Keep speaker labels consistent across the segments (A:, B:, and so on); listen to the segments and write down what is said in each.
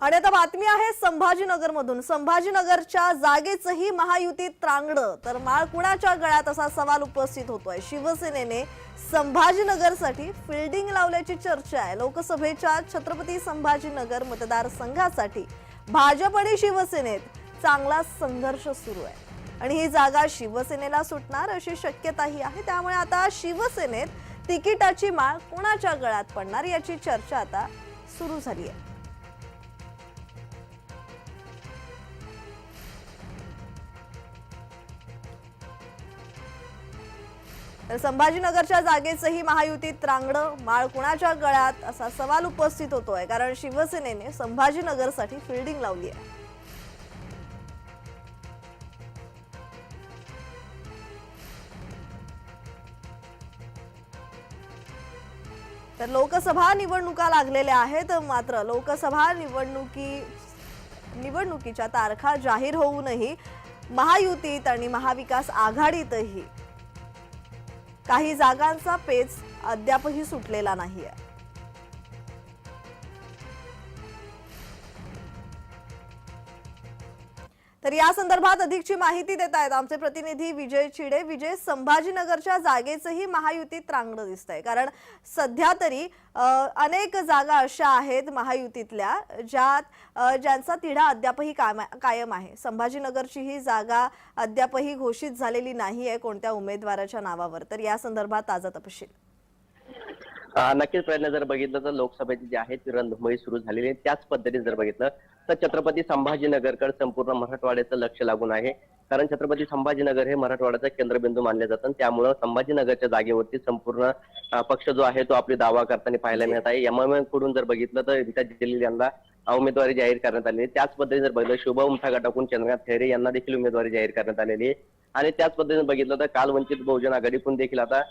A: आणि आता बातमी आहे संभाजीनगर मधून संभाजीनगरच्या जागेचंही महायुतीत त्रांगडं तर माळ कुणाच्या गळ्यात असा सवाल उपस्थित होतोय? शिवसेनेने संभाजीनगरसाठी फिल्डिंग लावल्याची चर्चा आहे. लोकसभेच्या छत्रपती संभाजीनगर मतदारसंघासाठी भाजप आणि शिवसेनेत चांगला संघर्ष सुरू आहे. आणि ही जागा शिवसेनेला सुटणार अशी शक्यताही आहे. त्यामुळे आता शिवसेनेत तिकिटाची माळ कोणाच्या गळ्यात पडणार याची चर्चा आता सुरू झाली आहे. तर संभाजीनगरच्या जागेचंही महायुतीत रांगडं माळ कुणाच्या गळ्यात असा सवाल उपस्थित होतोय कारण शिवसेनेने संभाजीनगरसाठी फिल्डिंग लावली आहे तर लोकसभा निवडणुका लागलेल्या आहेत मात्र लोकसभा निवडणुकी निवडणुकीच्या तारखा जाहीर होऊनही महायुतीत आणि महाविकास आघाडीतही काही जागांचा पेच अद्यापही सुटलेला नाहीये. तर या संदर्भात अधिकची माहिती देत आहेत आमचे प्रतिनिधी विजय चिडे. विजय संभाजीनगरच्या जागेचंही महायुतीत त्रांगडं दिसत आहे कारण सध्या तरी अनेक जागा अशा आहेत महायुतीतल्या ज्यात ज्यांचा तिढा अद्यापही कायम आहे. संभाजीनगरची ही जागा अद्यापही घोषित झालेली नाही आहे कोणत्या उमेदवाराच्या नावावर. तर या संदर्भात ताजा तपशील.
B: नक्कीच प्रयत्न जर बघितलं तर लोकसभेची जी आहे ती रणधुमळी सुरू झालेली आहे त्याच पद्धतीने जर बघितलं तर छत्रपती संभाजीनगरकडे संपूर्ण मराठवाड्याचं लक्ष लागून आहे. कारण छत्रपती संभाजीनगर हे मराठवाड्याचं केंद्रबिंदू मानले जातं त्यामुळं संभाजीनगरच्या जागेवरती संपूर्ण पक्ष जो आहे तो आपली दावा करताना पाहायला मिळत आहे. एमआयएमकडून जर बघितलं तर रीता जलील यांना उमेदवारी जाहीर करण्यात आली त्याच पद्धतीने जर बघितलं शुभम गटाकून चंद्रकांत खैरे यांना देखील उमेदवारी जाहीर करण्यात आलेली आहे. आणि त्याच पद्धतीने बघितलं तर काल वंचित बहुजन आघाडीतून देखील आता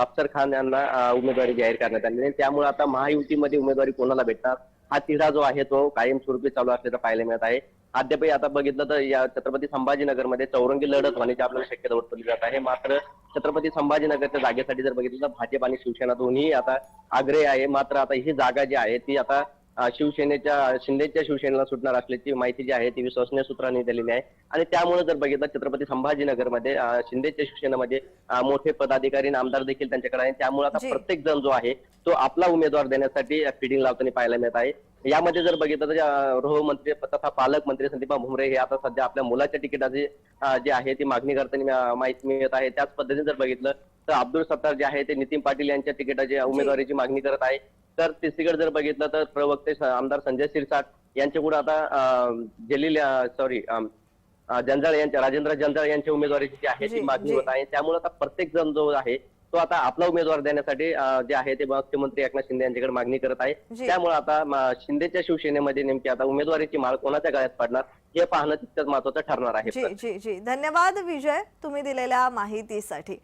B: अफसर खान यांना उमेदवारी जाहीर करण्यात आलेली आहे. त्यामुळे आता महायुतीमध्ये उमेदवारी कोणाला भेटणार? हा तिढा जो आहे तो कायमस्वरूपी चालू असल्याचं पाहायला मिळत आहे. अद्यापही आता बघितलं तर या छत्रपती संभाजीनगरमध्ये चौरंगी लढत होण्याची आपल्याला शक्यता वर्तवली जात आहे. मात्र छत्रपती संभाजीनगरच्या जागेसाठी जर बघितलं तर भाजप आणि शिवसेना दोन्ही आता आग्रही आहे. मात्र आता ही जागा जी आहे ती आता शिवसेनेच्या शिंदेच्या शिवसेनेला सुटणार असल्याची माहिती जी आहे ती विश्वसनीय सूत्रांनी दिलेली आहे. आणि त्यामुळे जर बघितलं छत्रपती संभाजीनगरमध्ये शिंदेच्या शिवसेनेमध्ये मोठे पदाधिकारी आणि आमदार देखील त्यांच्याकडे आहे त्यामुळे आता. प्रत्येक जण जो आहे तो आपला उमेदवार देण्यासाठी फिडिंग लावताना पाहायला मिळत आहे. यामध्ये जर बघितलं तर गृहमंत्री तथा पालकमंत्री संदीपा भुमरे हे आता सध्या आपल्या मुलाच्या तिकिटाची जे आहे ती मागणी करताना माहिती मिळत आहे. त्याच पद्धतीने जर बघितलं तर अब्दुल सत्तार जे आहे ते नितीन पाटील यांच्या तिकिटाची उमेदवारीची मागणी करत आहे. तर तिसरीकडे जर बघितलं तर प्रवक्ते आमदार संजय शिरसाट यांच्याकडून आता जलील सॉरी जंजाळ यांच्या राजेंद्र जंजाळ यांच्या उमेदवारीची जी आहे ती मागणी. होत आहे. त्यामुळे आता प्रत्येक जण जो आहे तो आता आपला उमेदवार देण्यासाठी जे आहे ते मुख्यमंत्री एकनाथ शिंदे यांच्याकडे मागणी करत आहे. त्यामुळे आता शिंदेच्या शिवसेनेमध्ये नेमकी आता उमेदवारीची माळ कोणाच्या गळ्यात पडणार हे पाहणं तितकंच महत्वाचं ठरणार आहे
A: जी जी जी. धन्यवाद विजय तुम्ही दिलेल्या माहितीसाठी.